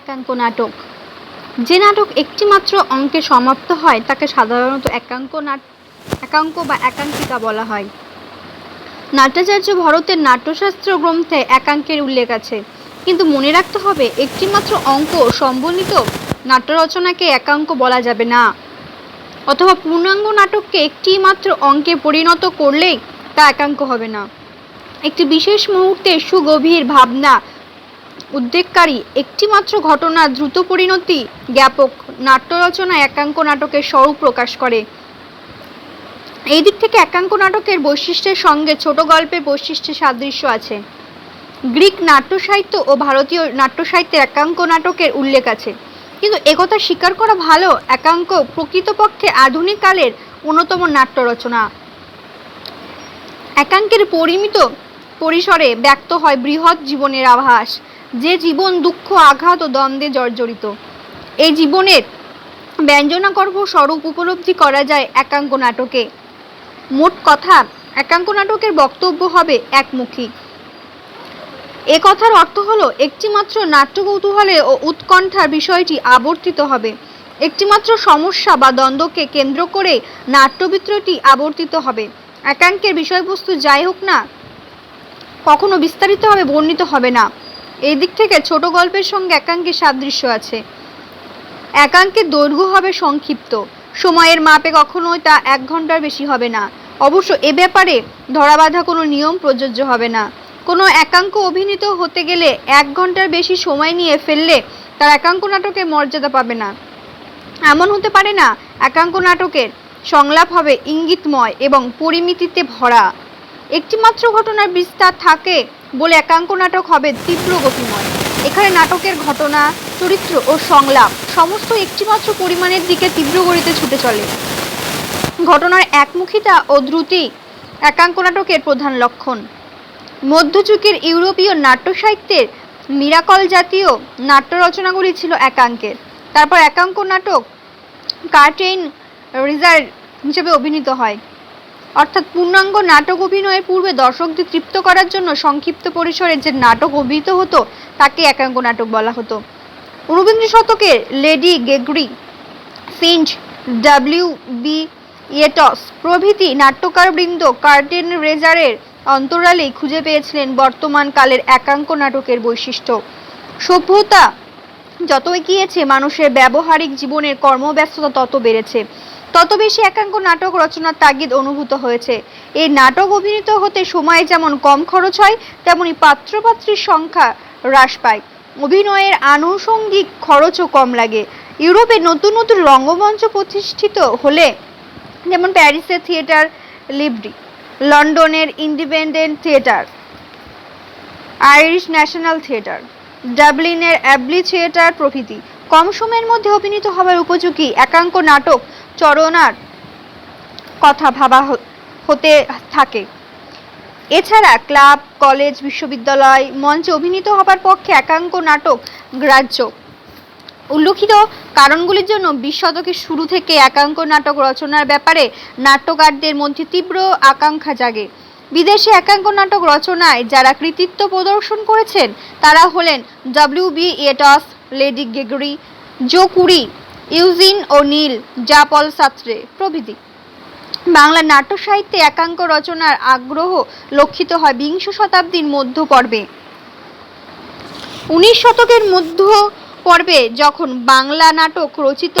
একাঙ্ক নাটক। যে নাটক একটিমাত্র অঙ্কে সমাপ্ত হয়, তাকে সাধারণত একাঙ্ক নাট, একাঙ্ক বা একাঙ্কিকা বলা হয়। নাট্যাচার্য ভরতের নাট্যশাস্ত্র গ্রন্থে একাঙ্কের উল্লেখ আছে। কিন্তু মনে রাখতে হবে, একটিমাত্র অঙ্ক সম্বলিত নাট্য রচনাকে একাঙ্ক বলা যাবে না। অথবা পূর্ণাঙ্গ নাটককে একটি মাত্র অঙ্কে পরিণত করলেই তা একাঙ্ক হবে না। একটি বিশেষ মুহূর্তে সুগভীর ভাবনা উদ্বেগকারী একটিমাত্র ঘটনা দ্রুত পরিণতি জ্ঞাপক নাট্য রচনা একাঙ্ক নাটকের স্বরূপ প্রকাশ করে। এই দিক থেকে একাঙ্ক নাটকের বৈশিষ্ট্যের সঙ্গে ছোট গল্পের বৈশিষ্ট্যের সাদৃশ্য আছে। গ্রিক নাট্য সাহিত্য ও ভারতীয় নাট্য সাহিত্যের একাঙ্ক নাটকের উল্লেখ আছে। কিন্তু একথা স্বীকার করা ভালো একাঙ্ক প্রকৃতপক্ষে আধুনিক কালের অন্যতম নাট্য রচনা একাঙ্কের পরিমিত পরিসরে ব্যক্ত হয় বৃহৎ জীবনের আভাস। যে জীবন দুঃখ, আঘাত ও দ্বন্দ্বে জর্জরিত। এই জীবনের ব্যঞ্জনাগর্ভ স্বরূপ উপলব্ধি করা যায় একাঙ্ক নাটকে। মোট কথা একাঙ্ক নাটকের বক্তব্য হবে একমুখী। এ কথার অর্থ হলো, একটিমাত্র নাট্য কৌতূহলে ও উৎকণ্ঠার বিষয়টি আবর্তিত হবে। একটিমাত্র সমস্যা বা দ্বন্দ্বকে কেন্দ্র করে নাট্যবিত্রটি আবর্তিত হবে। একাঙ্কের বিষয়বস্তু যাই হোক না, কখনো বিস্তারিতভাবে বর্ণিত হবে না। এই দিক থেকে ছোট গল্পের সঙ্গে একাঙ্কের সাদৃশ্য আছে। একাঙ্কের দৈর্ঘ্য হবে সংক্ষিপ্ত। সময়ের মাপে কখনোই তা এক ঘণ্টার বেশি হবে না। অবশ্য এ ব্যাপারে ধরাবাঁধা কোনো নিয়ম প্রযোজ্য হবে না। কোনো একাঙ্ক অভিনীত হতে গেলে এক ঘণ্টার বেশি সময় নিয়ে ফেললে তার একাঙ্ক নাটকের মর্যাদা পাবে না। এমন হতে পারে না, একাঙ্ক নাটকের সংলাপ হবে ইঙ্গিতময় এবং পরিমিতিতে ভরা। একটিমাত্র ঘটনার বিস্তার থাকে বলে একাঙ্ক নাটক হবে তীব্র গতিময়। এখানে নাটকের ঘটনা, চরিত্র ও সংলাপ সমস্ত একটিমাত্র পরিমাণের দিকে তীব্র গতিতে ছুটে চলে। ঘটনার একমুখিতা ও দ্রুতি একাঙ্ক নাটকের প্রধান লক্ষণ। মধ্যযুগের ইউরোপীয় নাট্য সাহিত্যের মিরাকল জাতীয় নাট্য রচনাগুলি ছিল একাঙ্কের। তারপর একাঙ্ক নাটক কার্টেইন রিজার্ভ হিসেবে অভিনীত হয়। অর্থাৎ পূর্ণাঙ্গ নাটক অভিনয়ের পূর্বে দর্শকদের তৃপ্ত করার জন্য সংক্ষিপ্ত পরিসরে যে নাটক অভিনীত হতো, তাকে একাঙ্ক নাটক বলা হতো। ঊনবিংশ শতকের Lady Gregory, Finch, W B Yeats প্রভৃতি নাট্যকারবৃন্দ কার্টেন রেজারের অন্তরালেই খুঁজে পেয়েছিলেন বর্তমান কালের একাঙ্ক নাটকের বৈশিষ্ট্য। সভ্যতা যত এগিয়েছে মানুষের ব্যবহারিক জীবনের কর্মব্যস্ততা তত বেড়েছে। তত বেশি একাঙ্ক নাটক রচনার তাগিদ অনুভূত হয়েছে। এই নাটক অভিনীত হতে সময় যেমন কম খরচ হয়, তেমনি পাত্রপাত্রীর সংখ্যা হ্রাস পায়। অভিনয়ের আনুষঙ্গিক খরচও কম লাগে। ইউরোপে নতুন নতুন রঙ্গমঞ্চ প্রতিষ্ঠিত হলে, যেমন প্যারিসের থিয়েটার লিবডি লন্ডনের Independent Theatre, Irish National Theatre, ডাবলিনের Abbey theatre প্রভৃতি। কম সময়ের মধ্যে অভিনীত হবার উপযোগী একাঙ্ক নাটক চরণার কথা ভাবা হতে থাকে। এছাড়া ক্লাব, কলেজ, বিশ্ববিদ্যালয় মঞ্চে অভিনীত হবার পক্ষে একাঙ্ক নাটক গ্রাহ্য। উল্লেখিত কারণগুলির জন্য বিশ শতকের শুরু থেকে একাঙ্ক নাটক রচনার ব্যাপারে নাট্যকারদের মধ্যে তীব্র আকাঙ্ক্ষা জাগে। বিদেশে একাঙ্ক নাটক রচনায় যারা কৃতিত্ব প্রদর্শন করেছেন, তারা হলেন W B Yeats Lady Gregory, জো কুরি Eugene O'Neill Jean Paul Sartre, প্রভৃতি। বাংলা নাট্য সাহিত্যে একাঙ্ক রচনার আগ্রহ লক্ষিত হয় বিংশ শতাব্দীর মধ্য পর্বে। উনিশ শতকের মধ্য পর্বে যখন বাংলা নাটক রচিত